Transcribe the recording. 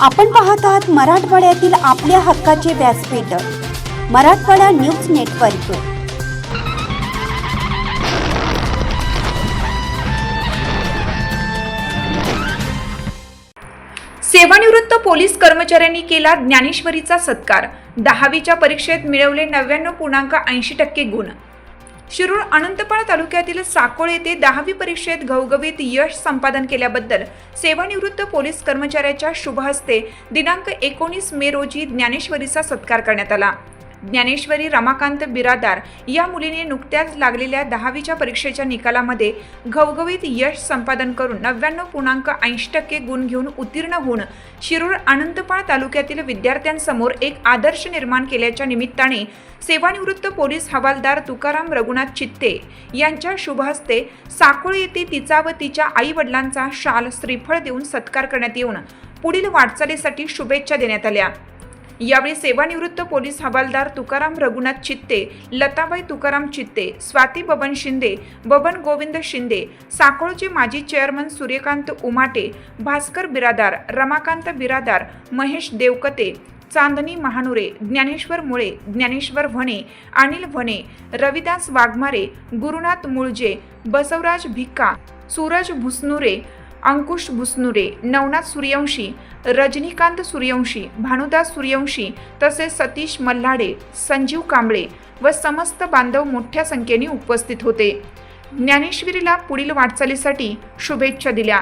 आपण पाहत आहात मराठवाड्यातील आपल्या हक्काचे व्यासपीठ मराठवाडा न्यूज नेटवर्क. सेवानिवृत्त पोलीस कर्मचाऱ्यांनी केला ज्ञानेश्वरीचा सत्कार. दहावीच्या परीक्षेत मिळवले नव्याण्णव पूर्णांक ऐंशी टक्के गुण. शिरूर अनंतपाळ तालुक्यातील साकोळ येथे दहावी परीक्षेत घवघवीत यश संपादन केल्याबद्दल सेवानिवृत्त पोलीस कर्मचाऱ्याच्या शुभहस्ते दिनांक एकोणीस मे रोजी ज्ञानेश्वरीचा सत्कार करण्यात आला. ज्ञानेश्वरी रमाकांत बिरादार या मुलीने नुकत्याच लागलेल्या दहावीच्या परीक्षेच्या निकालामध्ये घवघवीत यश संपादन करून नव्याण्णव पूर्णांक ऐंशी टक्के गुण घेऊन उत्तीर्ण होऊन शिरूर अनंतपाळ तालुक्यातील विद्यार्थ्यांसमोर एक आदर्श निर्माण केल्याच्या निमित्ताने सेवानिवृत्त पोलीस हवालदार तुकाराम रघुनाथ चित्ते यांच्या शुभहस्ते साकोळ येथे तिचा व तिच्या आई वडिलांचा शाल श्रीफळ देऊन सत्कार करण्यात येऊन पुढील वाटचालीसाठी शुभेच्छा देण्यात आल्या. यावेळी सेवानिवृत्त पोलीस हवालदार तुकाराम रघुनाथ चित्ते लताबाई तुकाराम चित्ते स्वाती बबन शिंदे बबन गोविंद शिंदे साकोळचे माजी चेअरमन सूर्यकांत उमाटे भास्कर बिरादार रमाकांत बिरादार महेश देवकते चांदनी महानुरे ज्ञानेश्वर मुळे ज्ञानेश्वर व्हणे अनिल व्हणे रविदास वाघमारे गुरुनाथ मुळजे बसवराज भिक्का सूरज भुसनुरे अंकुश भुसनुरे नवनाथ सूर्यवंशी रजनीकांत सूर्यवंशी भानुदास सूर्यवंशी तसेच सतीश मल्हाडे संजीव कांबळे व समस्त बांधव मोठ्या संख्येने उपस्थित होते. ज्ञानेश्वरीला पुढील वाटचालीसाठी शुभेच्छा दिल्या.